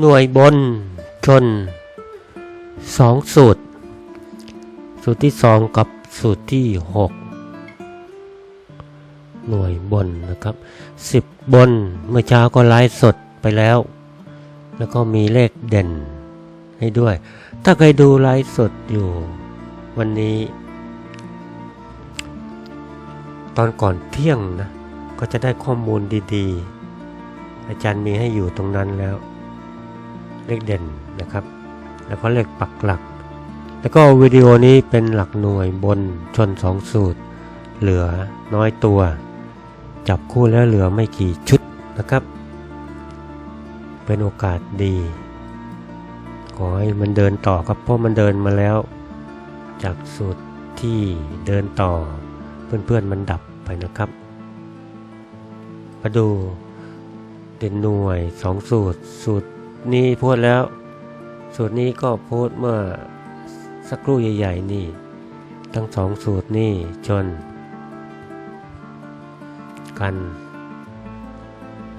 หน่วยบนชนสองสูตร สูตรที่สองกับสูตรที่หกหน่วยบนนะครับสิบบนเมื่อเช้าก็ไลฟ์สดไปแล้ว แล้วก็มีเลขเด่นให้ด้วย ถ้าใครดูไลฟ์สดอยู่วันนี้ ตอนก่อนเที่ยงนะ ก็จะได้ข้อมูลดีๆ อาจารย์มีให้อยู่ตรงนั้นแล้ว เลขเด่นนะครับ แล้วก็เลขปักหลัก แล้วก็วิดีโอนี้เป็นหลักหน่วยบนชนสองสูตร เหลือน้อยตัว จับคู่แล้วเหลือไม่กี่ชุดนะครับ เป็นโอกาสดี ขอให้มันเดินต่อครับเพราะมันเดินมาแล้ว จากสูตรที่เดินต่อเพื่อนๆมันดับไปนะครับมาดูเด่นหน่วยสองสูตร สูตร นี้พูดแล้ว สูตรนี้ก็พูดเมื่อสักครู่ใหญ่ๆนี่ ทั้งสองสูตรนี่ชนกัน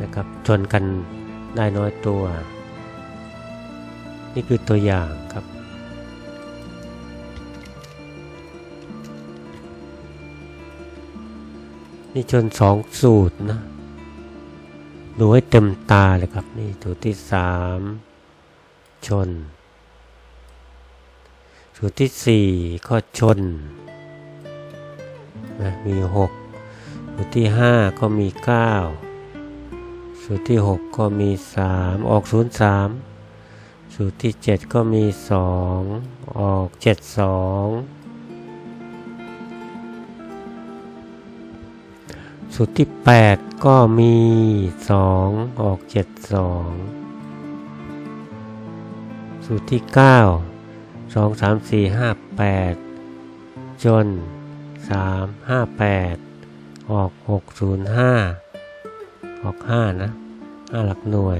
นะครับชนกันได้น้อยตัว นี่คือตัวอย่างครับ นี่ชนสองสูตรนะ ดูให้เต็มตาเลยครับ นี่สูตรที่สามชนสูตรที่สี่ก็ชนนะมีหกสูตรที่ห้าก็มีเก้าสูตรที่หกก็มีสามออกศูนย์สามสูตรที่เจ็ดก็มีสองออกเจ็ดสอง สูตรที่แปดก็มีสองออกเจ็ดสองสูตรที่เก้าสองสามสี่ห้าแปดจนสามห้าแปดออกหกศูนย์ห้าออกห้านะห้าหลักหน่วย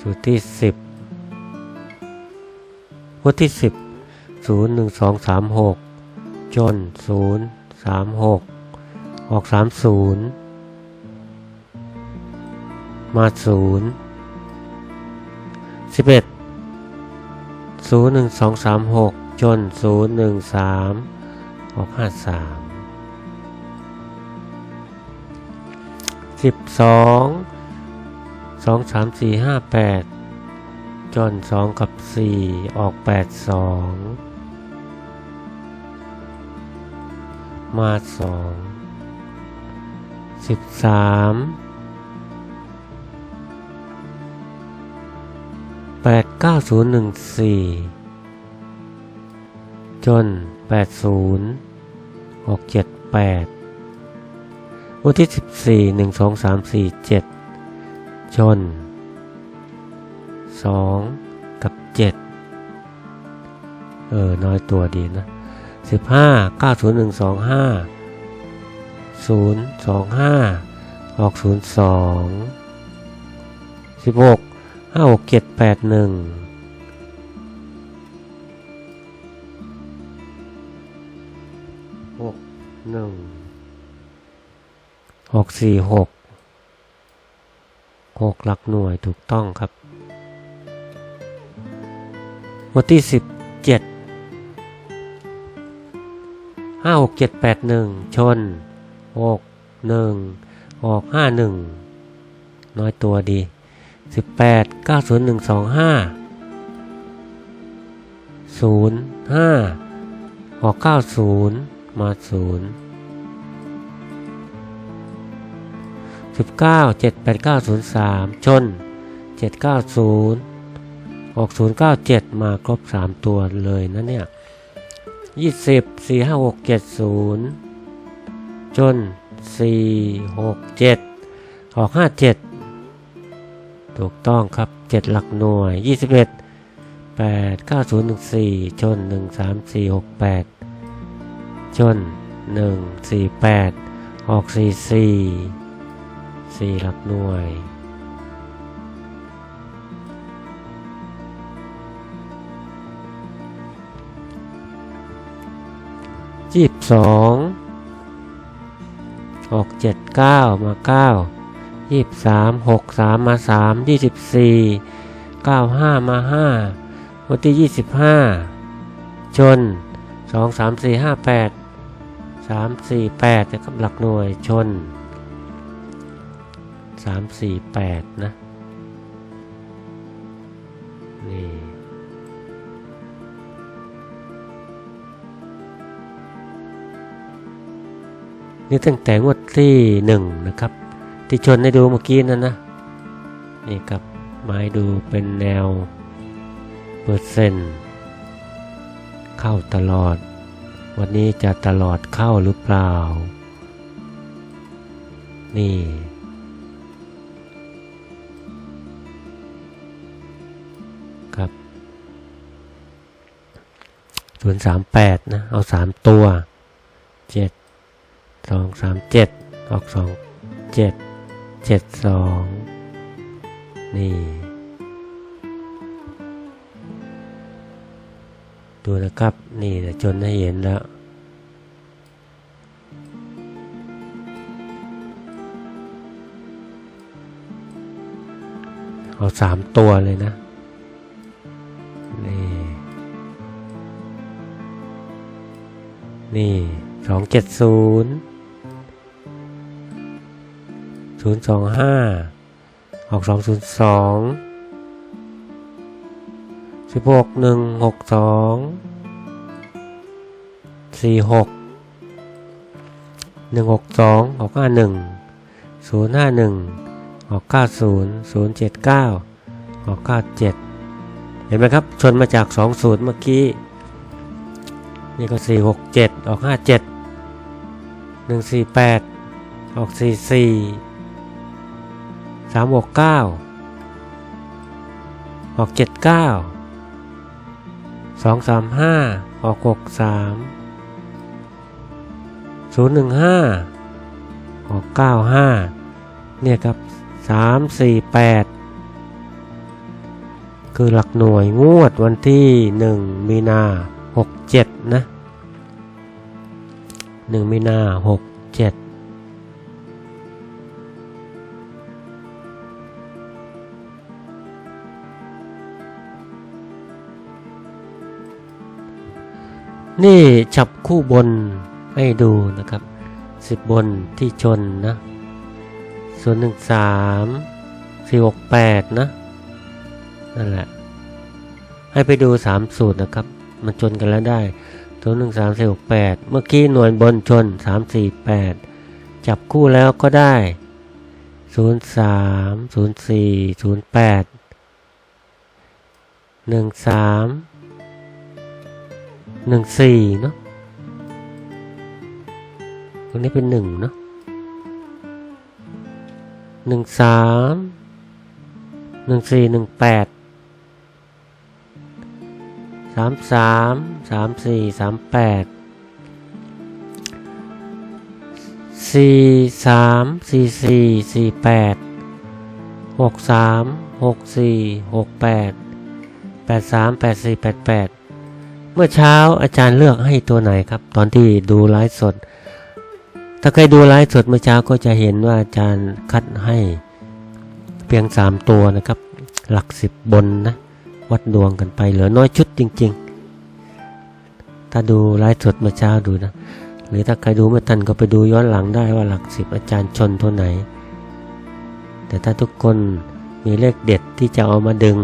สูตรที่สิบวัที่สิบศูนย์หนึ่งสองสามหกจนศูนย์สามหก ออกสามศูนย์มาศูนย์สิบเอ็ดศูนย์หนึ่งสองสามหกจนศูนย์หนึ่งสามออกห้าสามสิบสองสองสามสี่ห้าแปดจนสองกับสี่ออกแปดสองมาสอง สิบสามแปดเก้าศูนย์หนึ่งสี่จนแปดศูนย์ออกเจ็ดแปดวันที่สิบสี่หนึ่งสองสามสี่เจ็ดจนสองกับเจ็ดเออ น้อยตัวดีนะสิบห้าเก้าศูนย์หนึ่งสองห้า ศูนย์สองห้าอกศูนย์สองสิบหกห้าหกเจ็ดแปดหนึ่งหกหนึ่งหกสี่หกหกลักหน่วยถูกต้องครับวันที่สิบเจ็ดห้าหกเจ็ดแปดหนึ่ งชนหกหนึ่งออกห้าหนึ่งน้อยตัวดีสิบแปดเก้าศูนย์หนึ่งสองห้าศูนย์ห้าออกเก้าศูนย์มาศูนย์สิบเก้าเจ็ดแปดเก้าศูนย์สามชนเจ็ดเก้าศูนย์ออกศูนย์เก้าเจ็ดมาครบสามตัวเลยนะเนี่ยยี่สิบสี่ห้าหกเจ็ดศูนย์ จน 4 6 7 ออก 57 ถูกต้องครับ 7 หลักหน่วย 21 8 9 0 1 4 ชน 1 3 4 6 8 ชน 1 4 8 ออก 4 4 4 หลักหน่วยยี่สิบสอง หกเจ็ดเก้ามาเก้ายี่สามหกสามมาสามยี่สิบี่เก้าห้ามาห้าวันที่ยี่สิบห้าชนสสสองามี่ห้าแปดสามสี่แปดนะครับหลักหน่วยชนสามสี่แปดนะ นี่ นี่ตั้งแต่งวดที่หนึ่งนะครับ ที่ชนให้ดูเมื่อกี้นั่นนะ นี่ครับหมายดูเป็นแนวเปอร์เซ็นต์เข้าตลอด วันนี้จะตลอดเข้าหรือเปล่า นี่ ครับศูนย์สามแปดนะ เอาสามตัวเจ็ด สองสามเจ็ดออกสองเจ็ดเจ็ดสองนี่ ดูนะครับ นี่เดี๋ยวจนให้เห็นแล้วเอาสามตัวเลยนะ นี่ นี่สองเจ็ดศูนย์ ศูนย์สองห้าออกสองศูนย์สองสิบหกหนึ่งหกสองสี่หกหนึ่งหกสองออกห้าหนึ่งศูนย์ห้าหนึ่งออกเก้าศูนย์ศูนย์เจ็ดเก้าออกเก้าเจ็ดเห็นไหมครับ ชนมาจากสองศูนย์เมื่อกี้ นี่ก็สี่หกเจ็ดออกห้าเจ็ดหนึ่งสี่แปดออกสี่สี่ สามหกเก้าออกเจ็ดเก้าสองสามห้าออกหกสามศูนย์หนึ่งห้าออกเก้าห้าเนี่ยครับสามสี่แปดคือหลักหน่วยงวดวันที่หนึ่งมีนาหกเจ็ดนะหนึ่งมีนาหก นี่จับคู่บนให้ดูนะครับสิบบนที่ชนนะส่วนหนึ่งสามสี่หกแปดนะนั่นแหละ ให้ไปดูสามสูตรนะครับ มันชนกันแล้วได้ศูนย์หนึ่งสามสี่หกแปดเมื่อกี้หน่วยบนชนสามสี่แปดจับคู่แล้วก็ได้ศูนย์สามศูนย์สี่ศูนย์แปดหนึ่งสาม หนึ่งสี่เนาะตรงนี้เป็นหนึ่งเนาะหนึ่งสามหนึ่งสี่หนึ่งแปดสามสามสามสี่สามแปดสี่สามสี่สี่สี่แปดหกสามหกสี่หกแปดแปดสามแปดสี่แปดแปด เมื่อเช้าอาจารย์เลือกให้ตัวไหนครับ ตอนที่ดูไลฟ์สด ถ้าใครดูไลฟ์สดเมื่อเช้าก็จะเห็นว่าอาจารย์คัดให้เพียงสามตัวนะครับ หลักสิบบนนะ วัดดวงกันไปเหลือน้อยชุดจริง ๆ ถ้าดูไลฟ์สดเมื่อเช้าดูนะ หรือถ้าใครดูไม่ทันก็ไปดูย้อนหลังได้ว่าหลักสิบอาจารย์ชนตัวไหน แต่ถ้าทุกคนมีเลขเด็ดที่จะเอามาดึง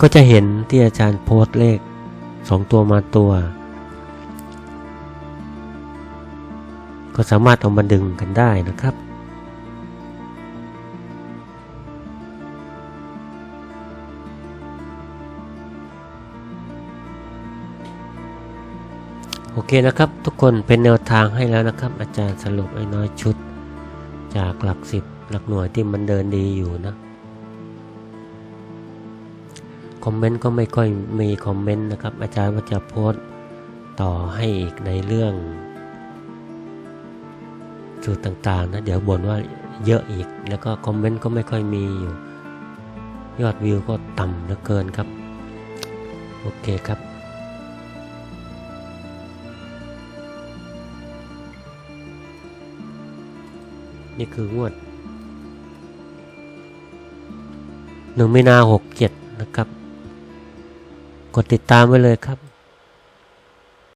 ก็จะเห็นที่อาจารย์โพสต์เลขสองตัวมาตัว ก็สามารถเอามาดึงกันได้นะครับ โอเคนะครับ ทุกคนเป็นแนวทางให้แล้วนะครับ อาจารย์สรุปไอ้น้อยชุด จากหลักสิบหลักหน่วยที่มันเดินดีอยู่นะ คอมเมนต์ก็ไม่ค่อยมีคอมเมนต์นะครับ อาจารย์ว่าจะโพสต์ต่อให้อีกในเรื่อง สูตรต่างๆนะเดี๋ยวบ่นว่าเยอะอีก แล้วก็คอมเมนต์ก็ไม่ค่อยมีอยู่ ยอดวิวก็ต่ำเหลือเกินครับ โอเคครับนี่คืองวดหนึ่งมีนาหกเจ็ดนะครับ ดติดตามไว้เลยครับ